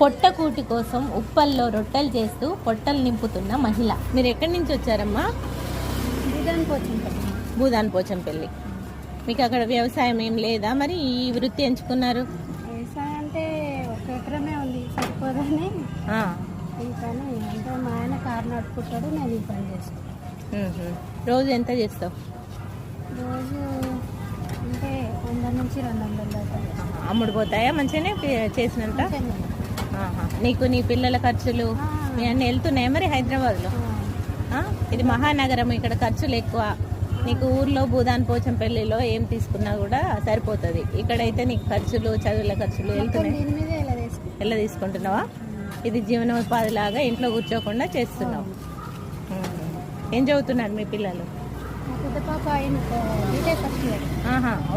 పొట్టకూటి కోసం ఉప్పల్లో రొట్టెలు చేస్తూ పొట్టలు నింపుతున్న మహిళ. మీరు ఎక్కడి నుంచి వచ్చారమ్మా? భూదాన్ పోచంపల్లి మీకు అక్కడ వ్యవసాయం ఏం లేదా? మరి ఈ వృత్తి ఎంచుకున్నారు? వ్యవసాయం అంటే ఒక ఎకరమే ఉంది సరిపోదని. ఆ, ఈ పని అంటే మా ఆయన కారు నడుపుకుంటాడు నేను ఈ పని చేస్తాను. రోజు ఎంత చేస్తావు? రోజు అంటే వంద నుంచి రెండు వందల. అమ్ముడు పోతాయా? మంచిగానే చేసినంత. నీకు నీ పిల్లల ఖర్చులు ఆ. మీ అన్నీ వెళ్తున్నాయి మరి హైదరాబాద్లో? ఇది మహానగరం ఇక్కడ ఖర్చులు ఎక్కువ. నీకు ఊర్లో భూదాన్ పోచంపల్లిలో ఏం తీసుకున్నా కూడా సరిపోతుంది. ఇక్కడైతే నీకు ఖర్చులు చదువుల ఖర్చులు వెళ్తున్నాయి. ఎలా తీసుకుంటున్నావా? ఇది జీవనోపాధి లాగా ఇంట్లో కూర్చోకుండా చేస్తున్నావు. ఏం చదువుతున్నారు మీ పిల్లలు?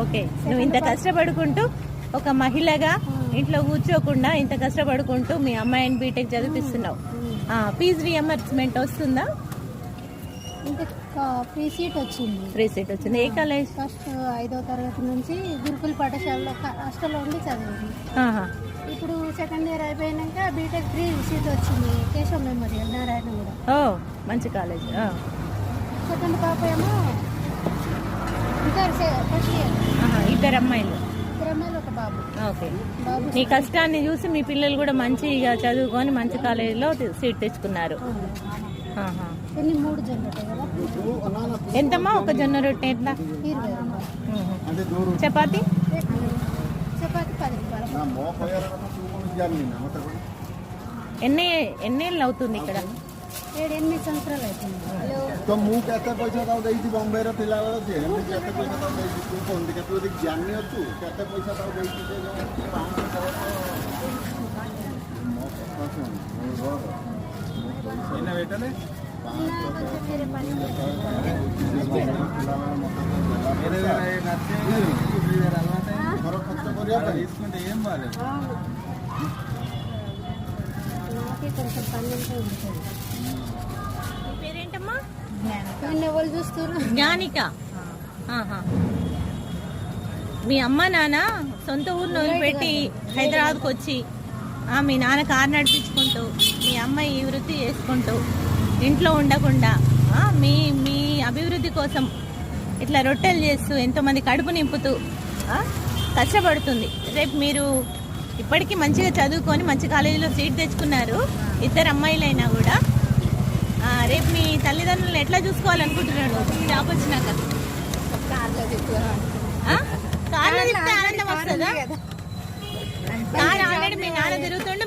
ఓకే. నువ్వు ఇంత కష్టపడుకుంటూ ఒక మహిళగా ఇంట్లో కూర్చోకుండా ఇంత కష్టపడుకుంటూ మీ అమ్మాయిని బీటెక్ చదివిస్తున్నావు ఆ, ఫీజు రియంబర్స్మెంట్ వస్తుందా? ఫ్రీ సీట్ వచ్చింది. ఫ్రీ సీట్ వచ్చింది. ఏ కాలేజ్ ఫస్ట్ ఐదో తరగతి నుంచి గురుకుల పాఠశాలలో హాస్టల్లో ఉండి చదివింది. ఇప్పుడు సెకండ్ ఇయర్ అయిపోయినాక బీటెక్ ఫ్రీ సీట్ వచ్చింది. కేశవ్ మెమోరియల్ నారాయణ కూడా. ఓ మంచి కాలేజ్. సెకండ్ పాప ఏమో ఇంకా ఫస్ట్ ఇయర్ ఇద్దరు అమ్మాయిలు. ఓకే. నీ కష్టాన్ని చూసి మీ పిల్లలు కూడా మంచిగా చదువుకొని మంచి కాలేజీలో సీట్ తెచ్చుకున్నారు. ఎంతమ్మా? ఒక జొన్న రొట్టె ఎట్లా. చపాతి? ఎన్ని ఎన్నేళ్ళు అవుతుంది ఇక్కడ? ତ ମୁଁ କେତେ ପଇସା ତାକୁ ଦେଇଛି ବମ୍ବେରେ ଥିଲାବେଳେ ଯେ ମୁଁ କେତେ ପଇସା ତାକୁ ଦେଇଛି ତୁ କହନ୍ତି କେତେ ଯଦି ଜ୍ଞାନୀ ଅଛୁ କେତେ ପଇସା ତାକୁ ଦେଇଛି ଯେ ଏଇନା ବେଟଲେ ଖର୍ଚ୍ଚ କରିବା ପାଇଁ కొంచెం పని ఉంటుంది. పేరేంటమ్మా? నిన్న ఎవరు చూస్తున్నారు? జ్ఞానిక. మీ అమ్మ నాన్న సొంత ఊరిని వదిలిపెట్టి హైదరాబాద్కి వచ్చి మీ నాన్న కారు నడిపించుకుంటూ మీ అమ్మ ఈ వృత్తి చేసుకుంటూ ఇంట్లో ఉండకుండా మీ మీ అభివృద్ధి కోసం ఇట్లా రొట్టెలు చేస్తూ ఎంతోమంది కడుపు నింపుతూ కష్టపడుతుంది. రేపు మీరు ఇప్పటికీ మంచిగా చదువుకొని మంచి కాలేజీలో సీట్ తెచ్చుకున్నారు. ఇద్దరు అమ్మాయిలైనా కూడా. రేపు మీ తల్లిదండ్రులను ఎట్లా చూసుకోవాలనుకుంటున్నాడు జాబ్ వచ్చినాక? కార్లో తిప్పితే ఆనందం వస్తుందా? కార్ ఆల్రెడీ మీ నాన్న తిరుగుతుండే